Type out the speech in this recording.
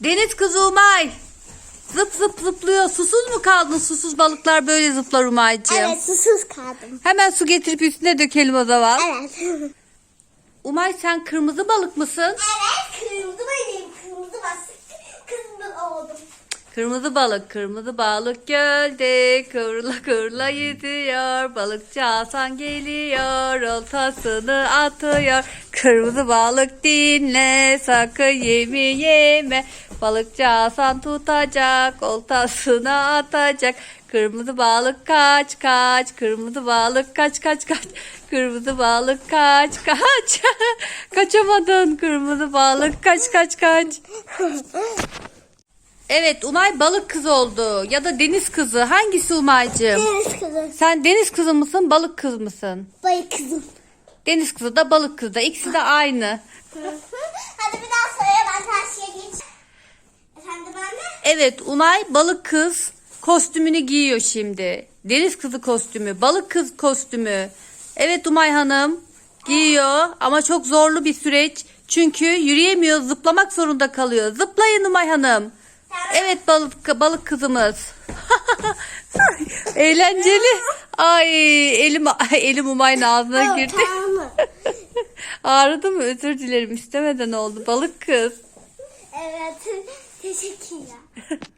Deniz kızı Umay. Zıp zıp zıplıyor. Susuz mu kaldın? Susuz balıklar böyle zıplar Umay'cığım. Evet susuz kaldım. Hemen su getirip üstüne dökelim o zaman. Evet. Umay sen kırmızı balık mısın? evet kırmızı benim. Kırmızı basık. Kırmızı oldum. Kırmızı balık, kırmızı balık gölde kıvrıla kıvrıla yüzüyor. Balıkçı Hasan geliyor, oltasını atıyor. Kırmızı balık dinle, sakın yemi yeme. Balıkçı Hasan tutacak, oltasını atacak. Kırmızı balık kaç kaç, kırmızı balık kaç kaç kaç. Kırmızı balık kaç kaç. Kaçamadın kırmızı balık kaç kaç kaç. Evet Umay balık kızı oldu ya da deniz kızı. Hangisi Umay'cığım? Deniz kızı. Sen deniz kızı mısın balık kız mısın? Bayı kızım. Deniz kızı da balık kızı da ikisi de aynı. Hadi bir daha söyle ben karşıya geç. Efendim anne? Evet Umay balık kız kostümünü giyiyor şimdi. Deniz kızı kostümü, balık kız kostümü. Evet Umay Hanım giyiyor ama çok zorlu bir süreç. Çünkü yürüyemiyor, zıplamak zorunda kalıyor. Zıplayın Umay Hanım. Evet balık balık kızımız. Eğlenceli. Ay elim elim Umay'ın ağzına girdi. Ağrıdı mı? Özür dilerim. istemeden oldu. Balık kız. Evet. Teşekkürler.